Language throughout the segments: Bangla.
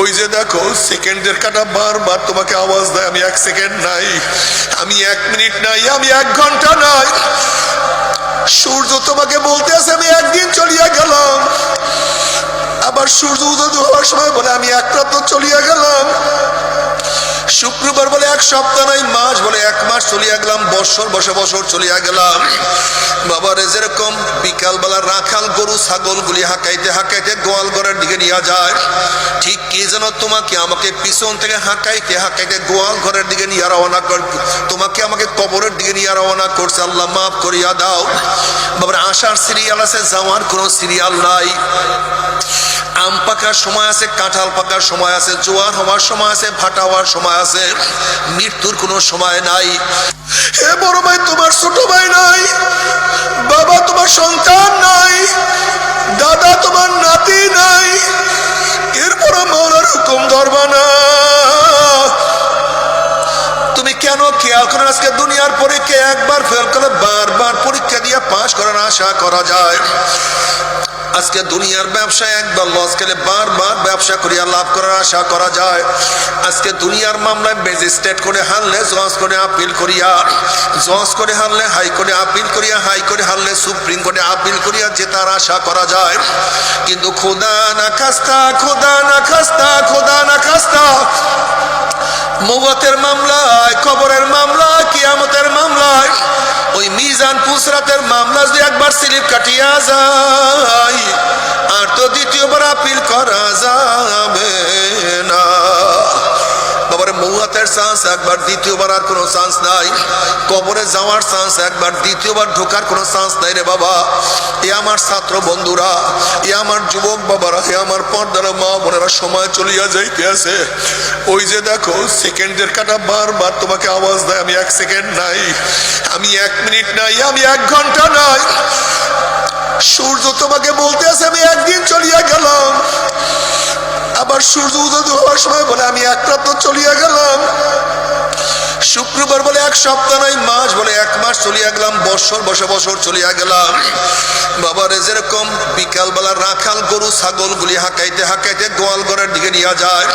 ওই যে দেখো, সেকেন্ডের কাটা বারবার তোমাকে আওয়াজ দেয়, আমি এক সেকেন্ড নাই, আমি এক মিনিট নাই, আমি এক ঘণ্টা নাই। সূর্য তোমাকে বলতে আছে, আমি একদিন চলিয়া গেলাম। আবার সূর্য উদয় হওয়ার সময় বলে, আমি এক রাত চলিয়া গেলাম। শুক্রবার বলে এক সপ্তাহ নাই মাস বলে এক মাস চলিয়া গেলাম, বছর বসে বছর চলিয়া গেলাম। বাবারে যেরকম বিকালবেলা রাখাল গরু ছাগল গুলি হাঁকাইতে হাঁকাইতে গোয়াল ঘরের দিকে নিয়ে যায়, ঠিক কি যেন তোমাকে আমাকে পিছন থেকে হাঁকাইতে হাঁকাইতে গোয়াল ঘরের দিকে নিয়ে রওনা কর তোমাকে আমাকে কবরের দিকে নিয়ে রওনা করছে, আল্লাহ মাফ করিয়া দাও। বাবার আসার সিরিয়াল আছে, যাওয়ার কোনো সিরিয়াল নাই। আম পাকার সময় আছে, কাঁঠাল পাকার সময় আছে, জোয়ার হওয়ার সময় আছে, ভাটা হওয়ার সময় আছে। মৃত্যুর কোনো সময় নাই। হে বড় ভাই, তোমার ছোট ভাই নাই, বাবা তোমার সন্তান নাই, দাদা তোমার নাতি নাই, এরপরে মৌলার হুকুম ধরবা না। তুমি কেন খেয়াল করো আজকে দুনিয়ার পরীক্ষা একবার ফেল করে বারবার পরীক্ষা দিয়ে পাশ করার আশা করা যায়? আজকে দুনিয়ার ব্যবসায় একবার লস গেলে বারবার ব্যবসা করিয়া লাভ করার আশা করা যায়। আজকে দুনিয়ার মামলায় ম্যাজিস্ট্রেট করে হারলে, জজ করে আপিল করিয়া, জজ করে হারলে, হাই করে আপিল করিয়া, হাই করে হারলে, সুপ্রিম কোর্টে আপিল করিয়া জেতার আশা করা যায়। কিন্তু খোদা না খাস্তা, খোদা না খাস্তা, খোদা না খাস্তা মৌয়াতের মামলায়, কবরের মামলা কিয়ামতের মামলায়, ওই মিজান পুসরাতের মামলা যদি একবার স্লিপ কাটিয়া যায়। মৌয়াতের চান্স একবার দ্বিতীয়বার আর কোনো চান্স নাই। কবরে যাওয়ার চান্স একবার দ্বিতীয়বার ঢোকার কোনো চান্স নাই রে বাবা। এ আমার ছাত্র বন্ধুরা, এ আমার যুবক বাবারা, এ আমার পর্দার মা বোনেরা, সময় চলিয়া যাইতে আছে। ওই যে দেখো, সেকেন্ডের কাটা বারবার তোমাকে আওয়াজ দেয়, আমি এক সেকেন্ড নাই, আমি এক মিনিট নাই, আমি এক ঘণ্টা নাই। সূর্য তোমাকে বলতে আছে, আমি একদিন চলিয়া আবার সূর্য উদয় হওয়ার সময় বলে আমি এক চলিয়া গেলাম। শুক্রবার বলে এক সপ্তাহ নয়, মাস বলে এক মাস চলিয়া গেলাম, বছর বসে বছর চলিয়া গেলাম। বাবারে, যেরকম বিকালবেলা রাখাল গরু ছাগল গুলি হাঁকাইতে হাঁকাইতে গোয়াল ঘরের দিকে নিয়ে যায়,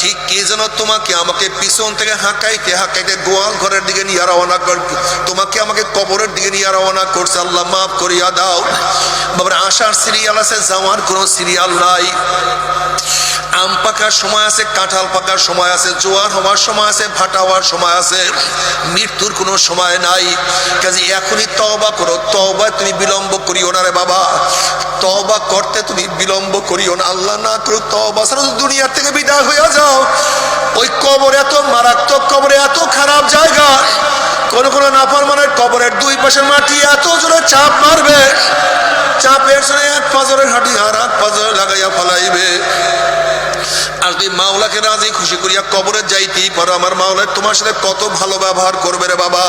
ঠিক কি যেন তোমাকে আমাকে পিছন থেকে হাঁকাইতে হাঁকাইতে গোয়াল ঘরের দিকে নিয়ে রওনা কর, তোমাকে আমাকে কবরের দিকে নিয়ে রওনা করছে, আল্লাহ মাফ করিয়া দাও। বাবার আসার সিরিয়াল আছে, যাওয়ার কোনো সিরিয়াল নাই। পাকার সময় আছে, কাঁঠাল পাকার সময় আছে, জোয়ার হওয়ার সময় আছে, ভাটা হওয়ার সময় আছে, মৃত্যুর কোনো সময় নাই। কাজে এখনই তওবা করো, তওবায় তুমি বিলম্ব করিও না রে বাবা। তওবা করতে তুমি বিলম্ব করিও না, আল্লাহ না করো ছাড়া যদি দুনিয়ার থেকে বিদায় হয়ে যাও। ওই কবর এত মারাত্মক, কবরে এত খারাপ জায়গা। কোন কোন নাফরমানের কবরের দুই পাশে মাটি এত জোরে চাপ মারবে। চাপের জন্য এক পাজরের হাঁটি আর এক পাজরে লাগাইয়া ফলাইবে। আর তুই মাওলাকে রাজি, খুশি করিয়া কবরে যাইতেই পারো। আমার মাওলার তোমার সাথে কত ভালো ব্যবহার করবে রে বাবা।